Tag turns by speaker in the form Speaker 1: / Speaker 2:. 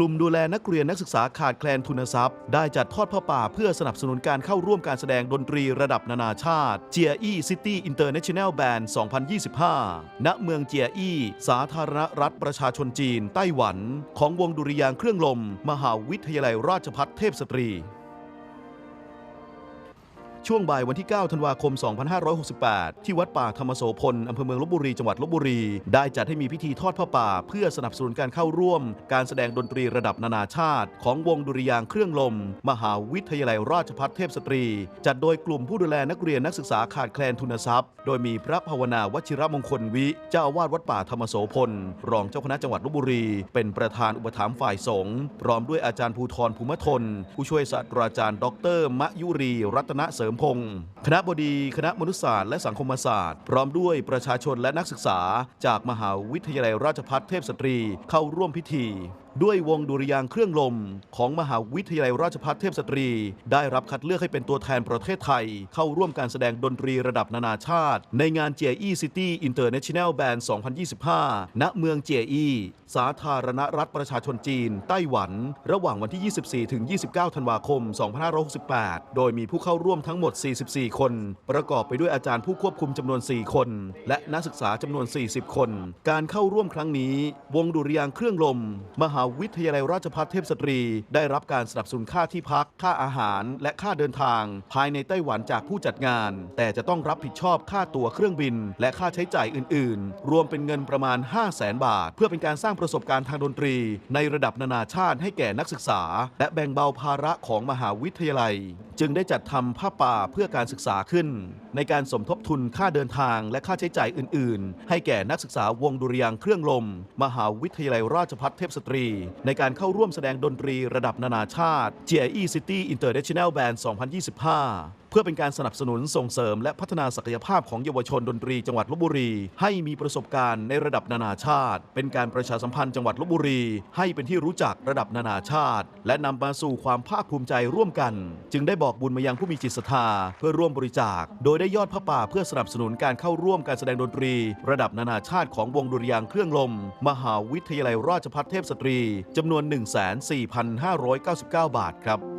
Speaker 1: ลุ่มดูแลนักเรียนนักศึกษาขาดแคลนทุนทรัพย์ ได้จัดทอดผ้าป่าเพื่อสนับสนุนการเข้าร่วมการแสดงดนตรีระดับนานาชาติเจียอี้ซิตี้อินเตอร์เนชั่นแนลแบนด์2025 ณ เมืองเจียอี้ สาธารณรัฐประชาชนจีน ไต้หวัน ของวงดุริยางเครื่องลม มหาวิทยาลัยราชภัฏเทพสตรี ช่วงบ่ายวันที่ 9 ธันวาคม 2568 ที่วัดป่าธรรมโสพลอำเภอเมืองลบบุรีจังหวัดลบบุรี ได้จัดให้มีพิธีทอดผ้าป่า เพื่อสนับสนุนการเข้าร่วม การแสดงดนตรีระดับนานาชาติ ของวงดุริยางเครื่องลม มหาวิทยาลัยราชภัฏเทพสตรี จัดโดยกลุ่มผู้ดูแลนักเรียนนักศึกษาขาดแคลนทุนทรัพย์ โดยมีพระภาวนาวชิรมงคลวิ เจ้าอาวาสวัดป่าธรรมโสพลรองเจ้าคณะจังหวัดลบบุรี เป็นประธานอุปถัมภ์ฝ่ายสงฆ์พร้อมด้วยอาจารย์ภูธรภูมิทน ผู้ช่วยศาสตราจารย์ ดร มะยุรี รัตนเสริมพงศ์คณะบดีคณะมนุษยศาสตร์และสังคมศาสตร์ พร้อมด้วยประชาชนและนักศึกษา จากมหาวิทยาลัยราชภัฏเทพสตรีเข้าร่วมพิธี ด้วยวงดุริยางเครื่องลม ของมหาวิทยาลัยราชภัฏเทพสตรี ได้รับคัดเลือกให้เป็นตัวแทนประเทศไทย เข้าร่วมการแสดงดนตรีระดับนานาชาติ ในงานเจียอี้ซิตี้อินเตอร์เนชั่นแนลแบนด์2025 ณ เมืองเจียอี้สาธารณรัฐประชาชนจีน ไต้หวัน ระหว่างวันที่ 24 ถึง 29 ธันวาคม 2568 โดยมีผู้เข้าร่วมทั้งหมด 44 คน ประกอบไปด้วยอาจารย์ผู้ควบคุมจำนวน 4 คน และนักศึกษาจำนวน 40 คน การเข้าร่วมครั้งนี้ วงดุริยางเครื่องลม มหาาวิทยาลัยราชภัฏเทพสตรี ได้รับการสนับสนุนค่าที่พัก ค่าอาหาร และค่าเดินทาง ภายในไต้หวันจากผู้จัดงาน แต่จะต้องรับผิดชอบค่าตั๋วเครื่องบิน และค่าใช้จ่ายอื่น ๆ รวมเป็นเงินประมาณ 5 0 0แสนบาท เพื่อเป็นการสร้างประสบการณ์ทางดนตรี ในระดับนานาชาติให้แก่นักศึกษา และแบ่งเบาภาระของมหาวิทยาลัย จึงได้จัดทำผ้าป่าเพื่อการศึกษาขึ้นในการสมทบทุนค่าเดินทางและค่าใช้จ่ายอื่น ๆ ให้แก่นักศึกษาวงดุริยางเครื่องลม มหาวิทยาลัยราชภัฏเทพสตรี ในการเข้าร่วมแสดงดนตรีระดับนานาชาติ GIE City International Band 2025 เพื่อเป็นการสนับสนุนส่งเสริม และพัฒนาศักยภาพของเยาวชนดนตรีจังหวัดลบบุรี ให้มีประสบการณ์ในระดับนานาชาติ เป็นการประชาสัมพันธ์จังหวัดลบบุรี ให้เป็นที่รู้จักระดับนานาชาติ และนำมาสู่ความภาคภูมิใจร่วมกัน จึงได้บอกบุญมายังผู้มีจิตศรัทธาเพื่อร่วมบริจาค โดยได้ยอดผ้าป่าเพื่อสนับสนุนการเข้าร่วมการแสดงดนตรี ระดับนานาชาติของวงดุริยางเครื่องลม มหาวิทยาลัยราชภัฏเทพสตรีจำนวน 1 4 5 9 9 บาทครับ